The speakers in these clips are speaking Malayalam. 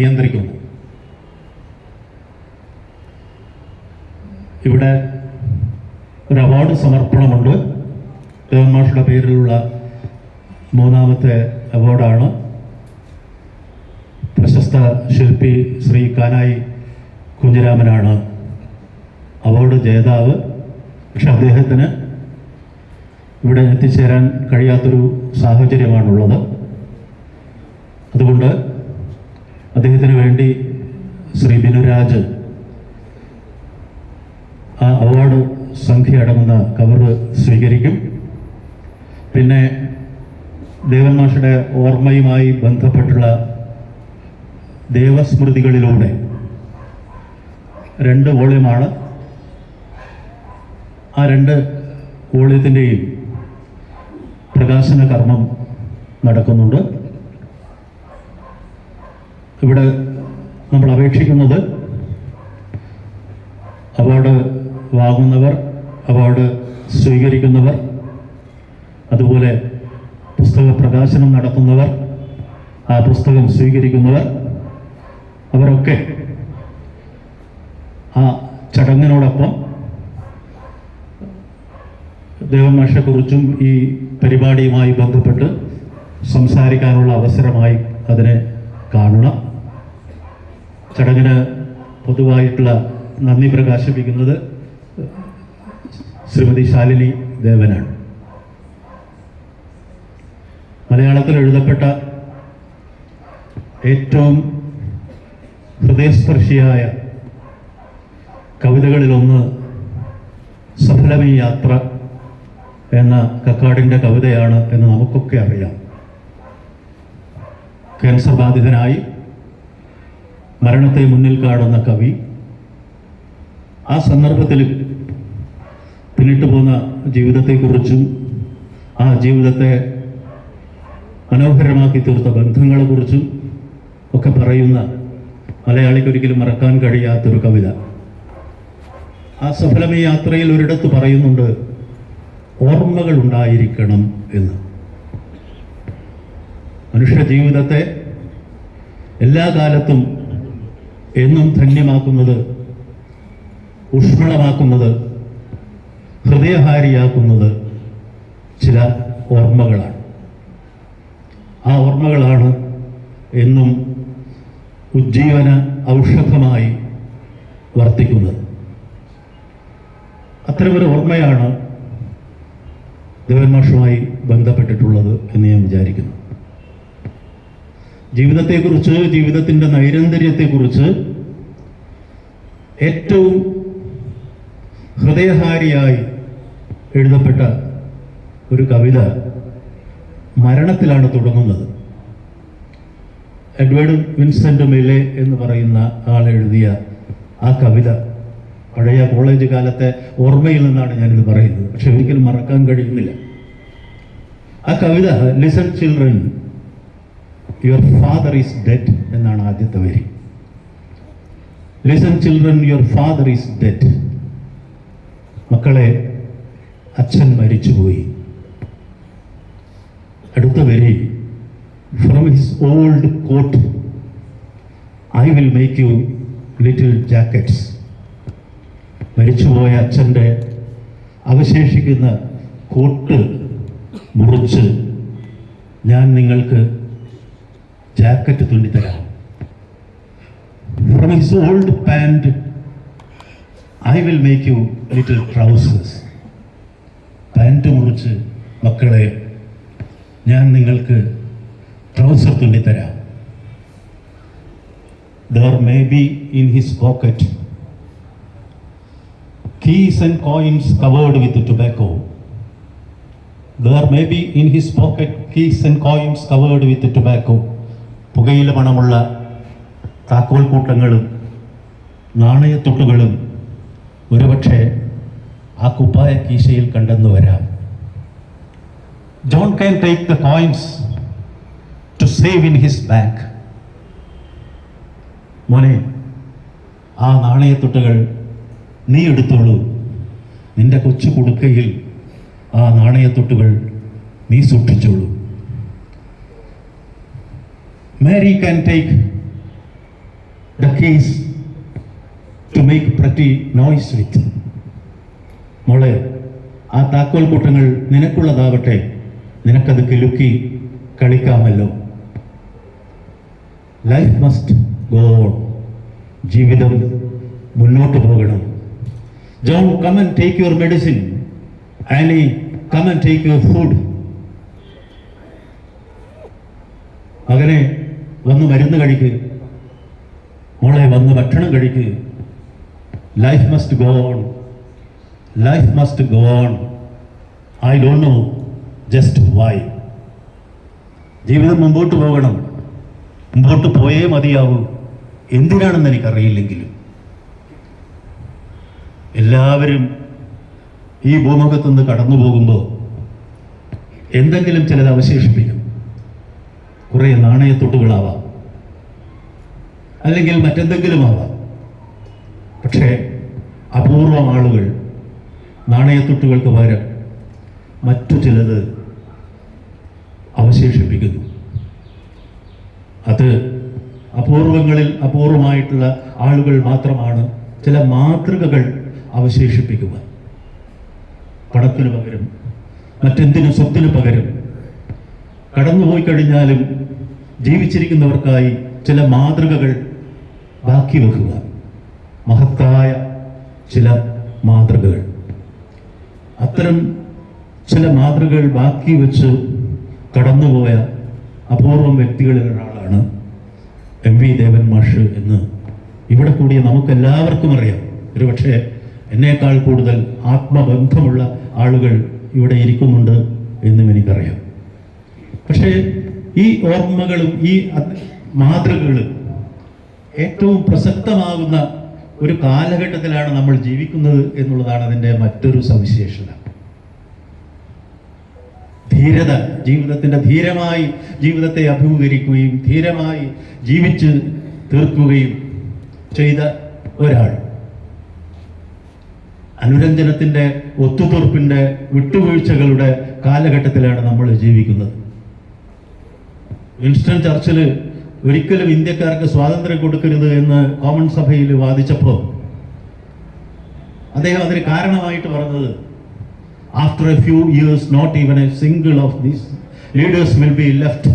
നിയന്ത്രിക്കുന്നു. ഇവിടെ ഒരു അവാർഡ് സമർപ്പണമുണ്ട്. ദേവൻ പേരിലുള്ള മൂന്നാമത്തെ അവാർഡാണ് പ്രശസ്ത ശില്പി ശ്രീ കാനായി കുഞ്ഞിരാമനാണ് അവാർഡ് ജേതാവ്. പക്ഷെ അദ്ദേഹത്തിന് ഇവിടെ എത്തിച്ചേരാൻ കഴിയാത്തൊരു സാഹചര്യമാണുള്ളത്. അതുകൊണ്ട് അദ്ദേഹത്തിന് വേണ്ടി ശ്രീ ബിനുരാജ് ആ അവാർഡ് സംഖ്യ അടങ്ങുന്ന കവറ് സ്വീകരിക്കും. പിന്നെ ദേവൻ മാഷയുടെ ഓർമ്മയുമായി ബന്ധപ്പെട്ടുള്ള ദേവസ്മൃതികളിലൂടെ രണ്ട് വോള്യമാണ്. ആ രണ്ട് വോള്യത്തിന്റെയും പ്രകാശന കർമ്മം നടക്കുന്നുണ്ട്. ഇവിടെ നമ്മൾ അപേക്ഷിക്കുന്നത് അവാർഡ് വാങ്ങുന്നവർ അവാർഡ് സ്വീകരിക്കുന്നവർ അതുപോലെ പുസ്തക പ്രകാശനം നടത്തുന്നവർ ആ പുസ്തകം സ്വീകരിക്കുന്നവർ അവരൊക്കെ ആ ചടങ്ങിനോടൊപ്പം ദേവമാഷെക്കുറിച്ചും ഈ പരിപാടിയുമായി ബന്ധപ്പെട്ട് സംസാരിക്കാനുള്ള അവസരമായി അതിനെ കാണണം. ചടങ്ങിന് പൊതുവായിട്ടുള്ള നന്ദി പ്രകാശിപ്പിക്കുന്നത് ശ്രീമതി ശാലിനി ദേവനാണ്. മലയാളത്തിൽ എഴുതപ്പെട്ട ഏറ്റവും ഹൃദയസ്പർശിയായ കവിതകളിലൊന്ന് സഫലമീ യാത്ര എന്ന കക്കാടിന്റെ കവിതയാണ് എന്ന് നമുക്കൊക്കെ അറിയാം. ക്യാൻസർ ബാധിതനായി മരണത്തെ മുന്നിൽ കാണുന്ന കവി ആ സന്ദർഭത്തിൽ പിന്നിട്ട് പോന്ന ജീവിതത്തെക്കുറിച്ചും ആ ജീവിതത്തെ മനോഹരമാക്കി തീർത്ത ബന്ധങ്ങളെക്കുറിച്ചും ഒക്കെ പറയുന്ന മലയാളിക്ക് ഒരിക്കലും മറക്കാൻ കഴിയാത്തൊരു കവിത. ആ സഫലമീ യാത്രയിൽ ഒരിടത്ത് പറയുന്നുണ്ട് ഓർമ്മകൾ ഉണ്ടായിരിക്കണം എന്ന്. മനുഷ്യ ജീവിതത്തെ എല്ലാ കാലത്തും എന്നും ധന്യമാക്കുന്നത് ഊഷ്മളമാക്കുന്നത് ഹൃദയഹാരിയാക്കുന്നത് ചില ഓർമ്മകളാണ്. ആ ഓർമ്മകളാണ് എന്നും ഉജ്ജീവന ഔഷധമായി വർത്തിക്കുന്നത്. അത്തരമൊരു ഓർമ്മയാണ് ദേവന്മാഷുമായി ബന്ധപ്പെട്ടിട്ടുള്ളത് എന്ന് ഞാൻ വിചാരിക്കുന്നു. ജീവിതത്തെക്കുറിച്ച് ജീവിതത്തിന്റെ നൈരന്തര്യത്തെക്കുറിച്ച് ഏറ്റവും ഹൃദയഹാരിയായി എഴുതപ്പെട്ട ഒരു കവിത മരണത്തിലാണ് തുടങ്ങുന്നത്. എഡ്വേർഡ് വിൻസെന്റ് മെലെ എന്ന് പറയുന്ന ആൾ എഴുതിയ ആ കവിത പഴയ കോളേജ് കാലത്തെ ഓർമ്മയിൽ നിന്നാണ് ഞാനിത് പറയുന്നത്. പക്ഷെ ഒരിക്കലും മറക്കാൻ കഴിയുന്നില്ല. ആ കവിത listen children your father is dead എന്നാണ് ആദ്യത്തെ വരി. Listen children your father is dead മക്കളെ അച്ഛൻ മരിച്ചുപോയി. അടുത്ത വരി from his old coat I will make you little jackets മരിച്ചുപോയ അച്ഛന്റെ അവശേഷിക്കുന്ന കോട്ട് മുറിച്ച് ഞാൻ നിങ്ങൾക്ക് jacket തുന്നിത്തരാം from his old pant I will make you little trousers pant മുറിച്ച് മക്കളെ ഞാൻ നിങ്ങൾക്ക് trouser തുന്നിത്തരാം there may be in his pocket keys and coins covered with tobacco. There may be in his pocket keys and coins covered with tobacco. പുകയില മണമുള്ള താക്കോൽ കൂട്ടങ്ങളും നാണയത്തുട്ടുകളും ഒരുപക്ഷെ ആ കുപ്പായ കീശയിൽ കണ്ടെന്നു വരാം. John can take the coins to save in his bank മോനെ ആ നാണയത്തുട്ടുകൾ നീ എടുത്തോളൂ. നിന്റെ കൊച്ചു കുടുക്കയിൽ ആ നാണയത്തൊട്ടുകൾ നീ സൂക്ഷിച്ചോളൂ. മാരി can take the keys to make pretty noise with. മോളെ ആ താക്കോൽ കൂട്ടങ്ങൾ നിനക്കുള്ളതാവട്ടെ. നിനക്കത് കിലുക്കി കളിക്കാമല്ലോ. ലൈഫ് മസ്റ്റ് ഗോ ജീവിതം മുന്നോട്ട് പോകണം. John come and take your medicine Ali come and take your food മകനെ വന്ന് മരുന്ന് കഴിക്ക്. മോളെ വന്ന് ഭക്ഷണം കഴിക്ക്. Life must go on life must go on I don't know just why ജീവിതം മുമ്പോട്ട് പോകണം. മുമ്പോട്ട് പോയേ മതിയാവൂ. എന്തിനാണെന്ന് എനിക്കറിയില്ലെങ്കിലും. എല്ലാവരും ഈ ഭൂമുഖത്തുനിന്ന് കടന്നു പോകുമ്പോൾ എന്തെങ്കിലും ചിലത് അവശേഷിപ്പിക്കും. കുറേ നാണയത്തുട്ടുകളാവാം അല്ലെങ്കിൽ മറ്റെന്തെങ്കിലും ആവാം. പക്ഷേ അപൂർവം ആളുകൾ നാണയത്തുട്ടുകൾക്ക് പകരം മറ്റു ചിലത് അവശേഷിപ്പിക്കുന്നു. അത് അപൂർവങ്ങളിൽ അപൂർവമായിട്ടുള്ള ആളുകൾ മാത്രമാണ് ചില മാതൃകകൾ അവശേഷിപ്പിക്കുക. പണത്തിനു പകരം മറ്റെന്തിനും സ്വത്തിനു പകരം കടന്നുപോയി കഴിഞ്ഞാലും ജീവിച്ചിരിക്കുന്നവർക്കായി ചില മാതൃകകൾ ബാക്കി വെക്കുക. മഹത്തായ ചില മാതൃകകൾ. അത്തരം ചില മാതൃകകൾ ബാക്കി വെച്ച് കടന്നുപോയ അപൂർവം വ്യക്തികളിൽ ഒരാളാണ് എം വി ദേവൻ മാഷ് എന്ന് ഇവിടെ കൂടിയ നമുക്കെല്ലാവർക്കും അറിയാം. ഒരുപക്ഷെ എന്നേക്കാൾ കൂടുതൽ ആത്മബന്ധമുള്ള ആളുകൾ ഇവിടെ ഇരിക്കുന്നുണ്ട് എന്നും എനിക്കറിയാം. പക്ഷേ ഈ ഓർമ്മകളും ഈ മാതൃകകളും ഏറ്റവും പ്രസക്തമാകുന്ന ഒരു കാലഘട്ടത്തിലാണ് നമ്മൾ ജീവിക്കുന്നത് എന്നുള്ളതാണ് അതിന്റെ മറ്റൊരു സവിശേഷത. ധീരത ജീവിതത്തിന്റെ ധീരമായി ജീവിതത്തെ അഭിമുഖീകരിക്കുകയും ധീരമായി ജീവിച്ച് തീർക്കുകയും ചെയ്ത ഒരാൾ. അനുരഞ്ജനത്തിന്റെ ഒത്തുതീർപ്പിന്റെ വിട്ടുവീഴ്ചകളുടെ കാലഘട്ടത്തിലാണ് നമ്മൾ ജീവിക്കുന്നത്. വിൻസ്റ്റൺ ചർച്ചിൽ ഒരിക്കലും ഇന്ത്യക്കാർക്ക് സ്വാതന്ത്ര്യം കൊടുക്കരുത് എന്ന് കോമൺ സഭയിൽ വാദിച്ചപ്പോൾ അദ്ദേഹം അതിന് കാരണമായിട്ട് പറഞ്ഞത് after a few years not even a single of these leaders will be left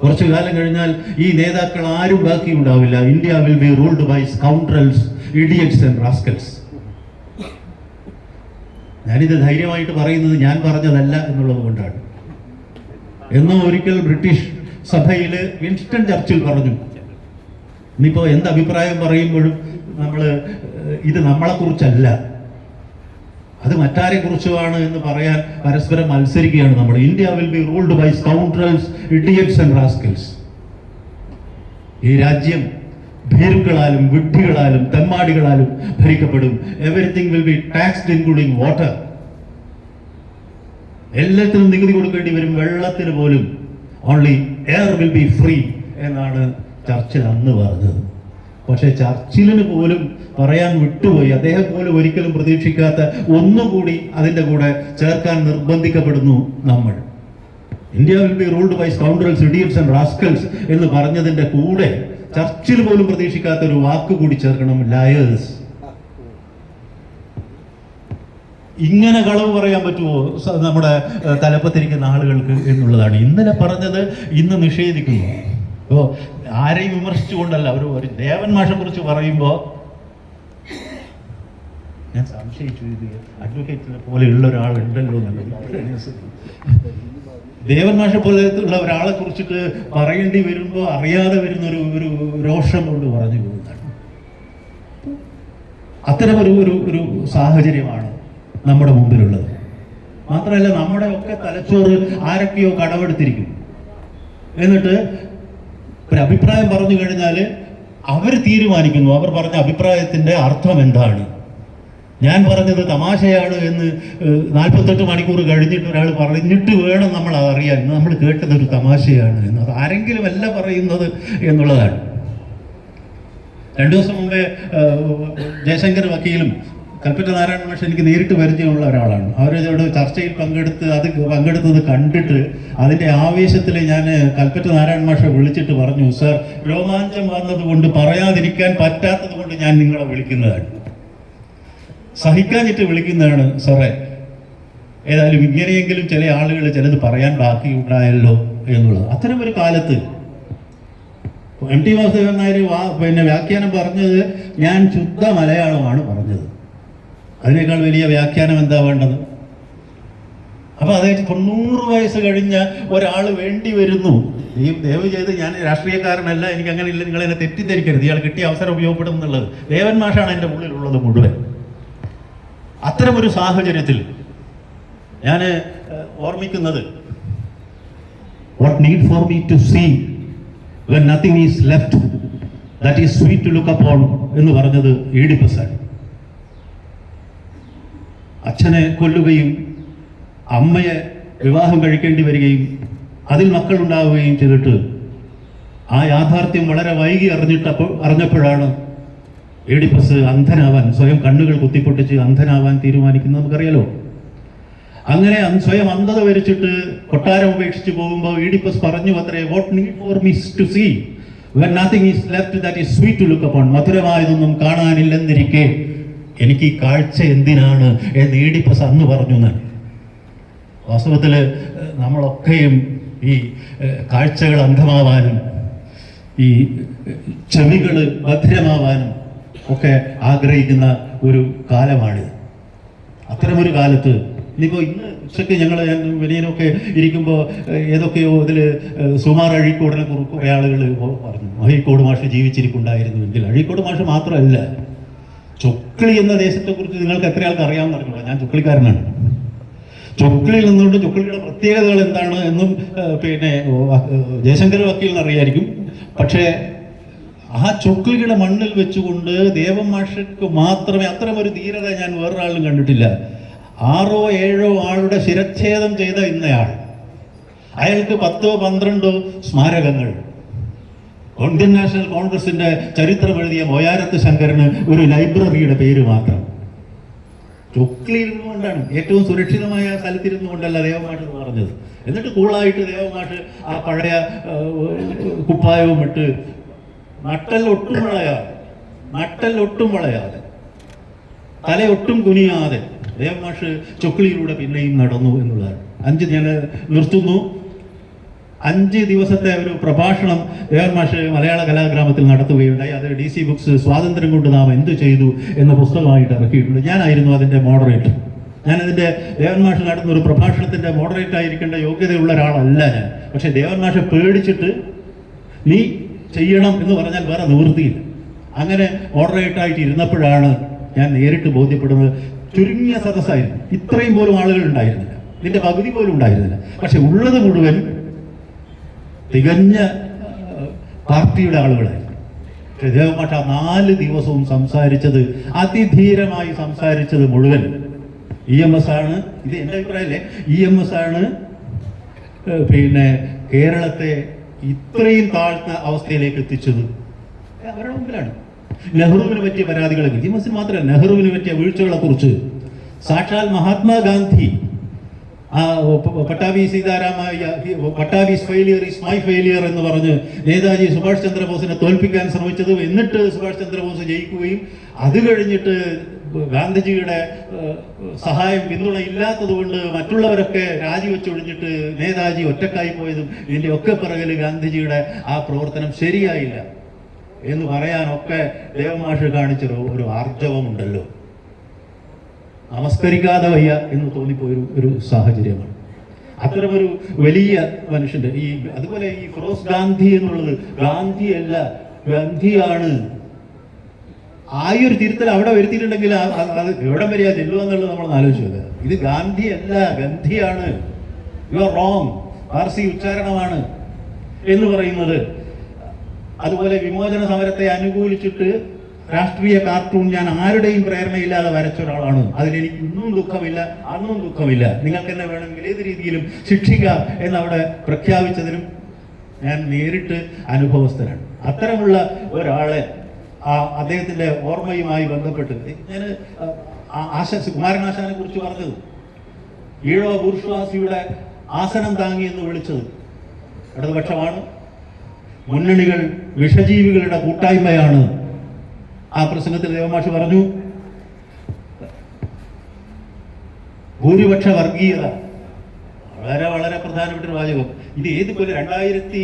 കുറച്ചു കാലം കഴിഞ്ഞാൽ ഈ നേതാക്കൾ ആരും ബാക്കി ഉണ്ടാവില്ല. India will be ruled by scoundrels idiots and rascals ഞാനിത് ധൈര്യമായിട്ട് പറയുന്നത് ഞാൻ പറഞ്ഞതല്ല എന്നുള്ളത് കൊണ്ടാണ്. എന്ന് ഒരിക്കൽ ബ്രിട്ടീഷ് സഭയിൽ വിൻസ്റ്റൺ ചർച്ചിൽ പറഞ്ഞു. ഇനിയിപ്പോൾ എന്ത് അഭിപ്രായം പറയുമ്പോഴും നമ്മൾ ഇത് നമ്മളെക്കുറിച്ചല്ല അത് മറ്റാരെ കുറിച്ചുമാണ് എന്ന് പറയാൻ പരസ്പരം മത്സരിക്കുകയാണ് നമ്മൾ. India will be ruled by scoundrels idiots and rascals ഈ രാജ്യം ഭീരുക്കളാലും വിഡ്ഢികളാലും തെമ്മാടികളാലും ഭരിക്കപ്പെടും. Everything will be taxed including water എല്ലാത്തിനും നികുതി കൊടുക്കേണ്ടി വരും. വെള്ളത്തിന് പോലും only air will be free എന്നാണ് ചർച്ചിൽ അന്ന് പറഞ്ഞത്. പക്ഷേ ചർച്ചിലിന് പോലും പറയാൻ വിട്ടുപോയി. അദ്ദേഹം പോലും ഒരിക്കലും പ്രതീക്ഷിക്കാത്ത ഒന്നുകൂടി അതിന്റെ കൂടെ ചേർക്കാൻ നിർബന്ധിക്കപ്പെടുന്നു നമ്മൾ. India will be ruled by scoundrels idiots and rascals എന്ന് പറഞ്ഞതിന്റെ കൂടെ ചർച്ചിൽ പോലും പ്രതീക്ഷിക്കാത്ത ഒരു വാക്ക് കൂടി ചേർക്കണം. ലയേഴ്സ് ഇങ്ങനെ കളവ് പറയാൻ പറ്റുമോ? നമ്മുടെ തലപ്പത്തിരിക്കുന്ന ആളുകൾക്ക് എന്നുള്ളതാണ്. ഇന്നലെ പറഞ്ഞത് ഇന്ന് നിഷേധിക്കുന്നു. അപ്പോൾ ആരെയും വിമർശിച്ചുകൊണ്ടല്ല ഒരു ഒരു ദേവൻ കുറിച്ച് പറയുമ്പോൾ ഞാൻ സംശയിച്ചു ഇത് അഡ്വക്കേറ്റിനെ പോലെയുള്ള ഒരാളുണ്ടല്ലോ എന്നുള്ളത്. പോലെ ഉള്ള ഒരാളെ കുറിച്ചിട്ട് പറയേണ്ടി വരുമ്പോൾ അറിയാതെ വരുന്ന ഒരു ഒരു രോഷം കൊണ്ട് പറഞ്ഞു പോകുന്നതാണ്. അത്തരം ഒരു ഒരു സാഹചര്യമാണ് നമ്മുടെ മുമ്പിലുള്ളത്. മാത്രമല്ല നമ്മുടെ ഒക്കെ തലച്ചോറ് ആരൊക്കെയോ കടമെടുത്തിരിക്കും. എന്നിട്ട് അഭിപ്രായം പറഞ്ഞു കഴിഞ്ഞാൽ അവർ തീരുമാനിക്കുന്നു. അവർ പറഞ്ഞ അഭിപ്രായത്തിന്റെ അർത്ഥം എന്താണ്? ഞാൻ പറഞ്ഞത് തമാശയാണ് എന്ന് നാൽപ്പത്തെട്ട് മണിക്കൂർ കഴിഞ്ഞിട്ട് ഒരാൾ പറഞ്ഞിട്ട് വേണം നമ്മൾ അറിയാൻ. നമ്മൾ കേട്ടത് ഒരു തമാശയാണ് എന്ന്. അത് ആരെങ്കിലും അല്ല പറയുന്നത് എന്നുള്ളതാണ്. രണ്ടു ദിവസം മുമ്പേ ജയശങ്കർ വക്കീലും കൽപ്പറ്റ നാരായണ മാഷ് എനിക്ക് നേരിട്ട് പരിചയമുള്ള ഒരാളാണ്. അവരോട് ചർച്ചയിൽ പങ്കെടുത്ത് അത് പങ്കെടുത്തത് കണ്ടിട്ട് അതിന്റെ ആവേശത്തിൽ ഞാൻ കൽപ്പറ്റ നാരായണ മാഷെ വിളിച്ചിട്ട് പറഞ്ഞു സർ രോമാഞ്ചം വന്നത് കൊണ്ട് പറയാതിരിക്കാൻ പറ്റാത്തത് കൊണ്ട് ഞാൻ നിങ്ങളെ വിളിക്കുന്നതാണ്. സഹിക്കാഞ്ഞിട്ട് വിളിക്കുന്നതാണ് സാറേ. ഏതായാലും ഇങ്ങനെയെങ്കിലും ചില ആളുകൾ ചിലത് പറയാൻ ബാക്കിയുണ്ടായല്ലോ എന്നുള്ളത്. അത്തരം ഒരു കാലത്ത് എം ടി വാസുദേവൻ നായർ പിന്നെ വ്യാഖ്യാനം പറഞ്ഞത് ഞാൻ ശുദ്ധ മലയാളമാണ് പറഞ്ഞത്. അതിനേക്കാൾ വലിയ വ്യാഖ്യാനം എന്താ വേണ്ടത്? അപ്പൊ അതായത് തൊണ്ണൂറ് വയസ്സ് കഴിഞ്ഞ ഒരാൾ വേണ്ടി വരുന്നു. ഈ ദയവ് ചെയ്ത് ഞാൻ രാഷ്ട്രീയക്കാരനല്ല എനിക്ക് അങ്ങനെ ഇല്ല നിങ്ങൾ എന്നെ തെറ്റിദ്ധരിക്കരുത്. ഇയാൾ കിട്ടിയ അവസരം ഉപയോഗപ്പെടും എന്നുള്ളത്. ദേവൻ മാഷാണ് എന്റെ ഉള്ളിലുള്ളത് മുഴുവൻ. അത്തരമൊരു സാഹചര്യത്തിൽ ഞാൻ ഓർമ്മിക്കുന്നത് what need for me to see when nothing is left that is sweet to look upon എന്ന് പറഞ്ഞത് ഈഡിപ്പസാണ്. അച്ഛനെ കൊല്ലുകയും അമ്മയെ വിവാഹം കഴിക്കേണ്ടി വരികയും അതിൽ മക്കളുണ്ടാവുകയും ചെയ്തിട്ട് ആ യാഥാർത്ഥ്യം വളരെ വൈകി അറിഞ്ഞിട്ടപ്പോൾ അറിഞ്ഞപ്പോഴാണ് എഡിപ്പസ് അന്ധനാവാൻ സ്വയം കണ്ണുകൾ കുത്തിപ്പൊട്ടിച്ച് അന്ധനാവാൻ തീരുമാനിക്കുന്നത് നമുക്കറിയാലോ. അങ്ങനെ സ്വയം അന്ധത വരിച്ചിട്ട് കൊട്ടാരം ഉപേക്ഷിച്ച് പോകുമ്പോൾ ഈഡിപ്പസ് പറഞ്ഞു അത്രേ what need for me to see when nothing is left that is sweet to look upon മധുരമായതൊന്നും കാണാനില്ലെന്നിരിക്കെ. എനിക്ക് ഈ കാഴ്ച എന്തിനാണ് എന്ന് ഈഡിപ്പസ് അന്ന് പറഞ്ഞു എന്ന് വാസ്തവത്തിൽ നമ്മളൊക്കെയും ഈ കാഴ്ചകൾ അന്ധമാവാനും ഈ ചെവികൾ ഭദ്രമാവാനും ഒക്കെ ആഗ്രഹിക്കുന്ന ഒരു കാലമാണിത്. അത്തരമൊരു കാലത്ത് ഇനിയിപ്പോൾ ഇന്ന് ഉച്ചയ്ക്ക് ഞങ്ങൾ ഞാൻ വലിയനൊക്കെ ഇരിക്കുമ്പോൾ ഏതൊക്കെയോ ഇതിൽ സുമാർ അഴീക്കോടിനെ കുറിച്ച് കുറേ ആളുകൾ പറഞ്ഞു അഴീക്കോട് മാഷ് ജീവിച്ചിരിക്കുണ്ടായിരുന്നുവെങ്കിൽ അഴീക്കോട് മാഷ് മാത്രമല്ല ചൊക്കളി എന്ന ദേശത്തെ കുറിച്ച് നിങ്ങൾക്ക് എത്ര ആൾക്ക് അറിയാമെന്ന് അറിഞ്ഞില്ല ഞാൻ ചൊക്കളിക്കാരനാണ്. ചൊക്കളിയിൽ നിന്നുകൊണ്ട് ചൊക്കളിയുടെ പ്രത്യേകതകൾ എന്താണ് എന്നും പിന്നെ ജയശങ്കർ വക്കീലിന് അറിയായിരിക്കും. പക്ഷേ ആ ചൊക്ലിയുടെ മണ്ണിൽ വെച്ചുകൊണ്ട് ദേവമാഷക്ക് മാത്രമേ അത്തരമൊരു ധീരത ഞാൻ വേറൊരാളും കണ്ടിട്ടില്ല. ആറോ ഏഴോ ആളുടെ ശിരച്ഛേദം ചെയ്ത ഇന്നയാൾ. അയാൾക്ക് പത്തോ പന്ത്രണ്ടോ സ്മാരകങ്ങൾ. ഇന്ത്യൻ നാഷണൽ കോൺഗ്രസിന്റെ ചരിത്രം എഴുതിയ മോയാരത്ത് ശങ്കരന് ഒരു ലൈബ്രറിയുടെ പേര് മാത്രം. ചൊക്ലിയിരുന്നു കൊണ്ടാണ് ഏറ്റവും സുരക്ഷിതമായ സ്ഥലത്തിരുന്നു കൊണ്ടല്ല ദേവമാഷ് എന്ന് പറഞ്ഞത്. എന്നിട്ട് കൂളായിട്ട് ദേവമാഷ് ആ പഴയ കുപ്പായവും ഇട്ട് നട്ടൽ ഒട്ടും വളയാതെ നട്ടൽ ഒട്ടും വളയാതെ തലയൊട്ടും കുനിയാതെ ദേവമാഷ് ചൊക്ലിയിലൂടെ പിന്നെയും നടന്നു എന്നുള്ളതാണ്. അഞ്ച് ഞാൻ നിർത്തുന്നു. അഞ്ച് ദിവസത്തെ ഒരു പ്രഭാഷണം ദേവൻ മലയാള കലാഗ്രാമത്തിൽ നടത്തുകയുണ്ടായി. അത് ഡി സി ബുക്സ് സ്വാതന്ത്ര്യം കൊണ്ട് നാം എന്ത് ചെയ്തു എന്ന പുസ്തകമായിട്ട് ഇറക്കിയിട്ടുണ്ട്. ഞാനായിരുന്നു അതിന്റെ മോഡറേറ്റർ. ഞാനതിന്റെ ദേവൻ മാഷ് നടത്തുന്ന ഒരു പ്രഭാഷണത്തിന്റെ മോഡറേറ്റ് ആയിരിക്കേണ്ട യോഗ്യതയുള്ള ഒരാളല്ല ഞാൻ. പക്ഷേ ദേവൻ പേടിച്ചിട്ട് നീ ചെയ്യണം എന്ന് പറഞ്ഞാൽ വേറെ നിവൃത്തിയില്ല. അങ്ങനെ മോഡറേറ്റായിട്ട് ഇരുന്നപ്പോഴാണ് ഞാൻ നേരിട്ട് ബോധ്യപ്പെടുന്നത്. ചുരുങ്ങിയ സദസ്സായിരുന്നു. ഇത്രയും പോലും ആളുകൾ ഉണ്ടായിരുന്നില്ല. ഇതിന്റെ പകുതി പോലും ഉണ്ടായിരുന്നില്ല. പക്ഷെ ഉള്ളത് മുഴുവൻ തികഞ്ഞ പാർട്ടിയുടെ ആളുകളായിരുന്നു പക്ഷേ നാല് ദിവസവും സംസാരിച്ചത് അതിധീരമായി സംസാരിച്ചത് മുഴുവൻ ഇ എം എസ് ആണ്. ഇത് എന്റെ അഭിപ്രായമല്ലേ? ഇ എം എസ് ആണ് പിന്നെ കേരളത്തെ ഇത്രയും താഴ്ന്ന അവസ്ഥയിലേക്ക് എത്തിച്ചത്. അവരുടെ മുമ്പിലാണ്. നെഹ്റുവിന് പറ്റിയ പരാതികൾ ഇ എം എസിന് മാത്രമല്ല നെഹ്റുവിന് പറ്റിയ വീഴ്ചകളെ കുറിച്ച് സാക്ഷാൽ മഹാത്മാഗാന്ധി ആ Sitaramayya Pattabhi failure is my failure എന്ന് പറഞ്ഞ് നേതാജി സുഭാഷ് ചന്ദ്രബോസിനെ തോൽപ്പിക്കാൻ ശ്രമിച്ചത്. എന്നിട്ട് സുഭാഷ് ചന്ദ്രബോസ് ജയിക്കുകയും അത് കഴിഞ്ഞിട്ട് ഗാന്ധിജിയുടെ സഹായം പിന്തുണ ഇല്ലാത്തത് കൊണ്ട് മറ്റുള്ളവരൊക്കെ രാജിവെച്ചൊഴിഞ്ഞിട്ട് നേതാജി ഒറ്റക്കായി പോയതും ഇതിന്റെ ഒക്കെ പിറകിൽ ഗാന്ധിജിയുടെ ആ പ്രവർത്തനം ശരിയായില്ല എന്ന് പറയാനൊക്കെ ദേവമാഷ് കാണിച്ചൊരു ഒരു ആർജവമുണ്ടല്ലോ. നമസ്കരിക്കാതെ വയ്യ എന്ന് തോന്നിപ്പോയൊരു ഒരു സാഹചര്യമാണ്. അത്തരമൊരു വലിയ മനുഷ്യന്റെ ഈ അതുപോലെ ഈ ഫിറോസ് ഗാന്ധി എന്നുള്ളത് ഗാന്ധിയല്ല ഗാന്ധിയാണ്. ആ ഒരു തിരുത്തൽ അവിടെ വരുത്തിയിട്ടുണ്ടെങ്കിൽ അത് എവിടം വരെയാ ചെല്ലുക എന്നുള്ളത് നമ്മൾ ആലോചിച്ചത് ഇത് ഗാന്ധി അല്ല ഗന്ധിയാണ് യു ആർ റോങ് പാർസി ഉച്ചാരണമാണ് എന്ന് പറയുന്നത്. അതുപോലെ വിമോചന സമരത്തെ അനുകൂലിച്ചിട്ട് രാഷ്ട്രീയ കാർട്ടൂൺ ഞാൻ ആരുടെയും പ്രേരണയില്ലാതെ വരച്ച ഒരാളാണ്. അതിലെനിക്ക് ഇന്നും ദുഃഖമില്ല അന്നും ദുഃഖമില്ല. നിങ്ങൾക്ക് എന്നെ വേണമെങ്കിൽ ഏത് രീതിയിലും ശിക്ഷിക്കാം എന്നവിടെ പ്രഖ്യാപിച്ചതിനും ഞാൻ നേരിട്ട് അനുഭവസ്ഥനാണ്. അത്തരമുള്ള ഒരാളെ ആ അദ്ദേഹത്തിന്റെ ഓർമ്മയുമായി ബന്ധപ്പെട്ട് ഞാൻ ആശ കുമാരനാശാനെ കുറിച്ച് പറഞ്ഞത്. ഈഴോ ബൂർഷ്വാസിയുടെ ആസനം താങ്ങി എന്ന് വിളിച്ചത് ഇടതുപക്ഷമാണ്. മുന്നണികൾ വിഷജീവികളുടെ കൂട്ടായ്മയാണ്. ആ പ്രസംഗത്തിൽ ദേവമാഷ് പറഞ്ഞു ഭൂരിപക്ഷ വർഗീയത വളരെ വളരെ പ്രധാനപ്പെട്ട ഒരു വാചകം. ഇത് ഏത് പോലെ രണ്ടായിരത്തി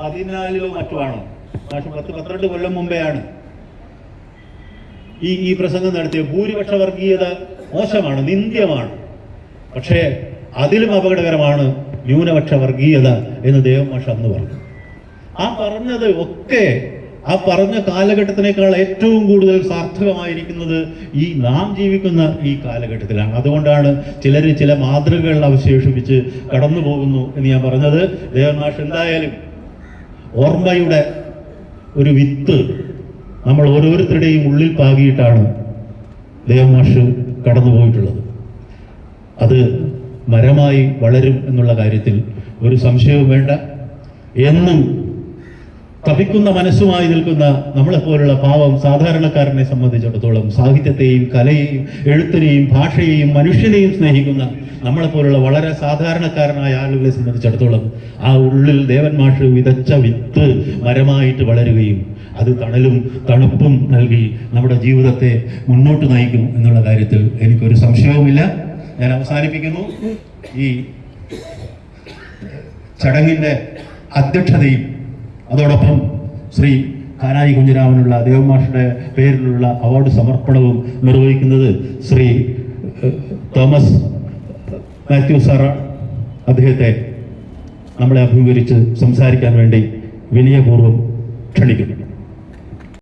പതിനാലിലോ മറ്റോ ആണോ? പത്ത് പന്ത്രണ്ട് കൊല്ലം മുമ്പേ ആണ് ഈ ഈ പ്രസംഗം നടത്തിയ ഭൂരിപക്ഷ വർഗീയത മോശമാണ് നിന്ദ്യമാണ്. പക്ഷേ അതിലും അപകടകരമാണ് ന്യൂനപക്ഷ വർഗീയത എന്ന് ദേവമാഷ അന്ന് പറഞ്ഞു. ആ പറഞ്ഞത് ഒക്കെ ആ പറഞ്ഞ കാലഘട്ടത്തിനേക്കാൾ ഏറ്റവും കൂടുതൽ സാർത്ഥകമായിരിക്കുന്നത് ഈ നാം ജീവിക്കുന്ന ഈ കാലഘട്ടത്തിലാണ്. അതുകൊണ്ടാണ് ചിലർ ചില മാതൃകകൾ അവശേഷിപ്പിച്ച് കടന്നു പോകുന്നു എന്ന് ഞാൻ പറഞ്ഞത്. ദേവനാഷ് എന്തായാലും ഓർമ്മയുടെ ഒരു വിത്ത് നമ്മൾ ഓരോരുത്തരുടെയും ഉള്ളിൽ പാകിയിട്ടാണ് ദേവമാഷ് കടന്നുപോയിട്ടുള്ളത്. അത് മരമായി വളരും എന്നുള്ള കാര്യത്തിൽ ഒരു സംശയവും വേണ്ട. എന്നും തപിക്കുന്ന മനസ്സുമായി നിൽക്കുന്ന നമ്മളെപ്പോലുള്ള പാവം സാധാരണക്കാരനെ സംബന്ധിച്ചിടത്തോളം സാഹിത്യത്തെയും കലയെയും എഴുത്തിനെയും ഭാഷയെയും മനുഷ്യനെയും സ്നേഹിക്കുന്ന നമ്മളെപ്പോലുള്ള വളരെ സാധാരണക്കാരനായ ആളുകളെ സംബന്ധിച്ചിടത്തോളം ആ ഉള്ളിൽ ദേവൻ മാഷ് വിതച്ച വിത്ത് മരമായിട്ട് വളരുകയും അത് തണലും തണുപ്പും നൽകി നമ്മുടെ ജീവിതത്തെ മുന്നോട്ട് നയിക്കും എന്നുള്ള കാര്യത്തിൽ എനിക്കൊരു സംശയവുമില്ല. ഞാൻ അവസാനിപ്പിക്കുന്നു. ഈ ചടങ്ങിന്റെ അധ്യക്ഷതയും അതോടൊപ്പം ശ്രീ കാനായി കുഞ്ഞിരാമനുള്ള ദേവമാഷയുടെ പേരിലുള്ള അവാർഡ് സമർപ്പണവും നിർവഹിക്കുന്നത് ശ്രീ തോമസ് മാത്യു സാറ അദ്ദേഹത്തെ നമ്മളെ അഭിമുഖീകരിച്ച് സംസാരിക്കാൻ വേണ്ടി വിനയപൂർവം ക്ഷണിക്കുന്നു.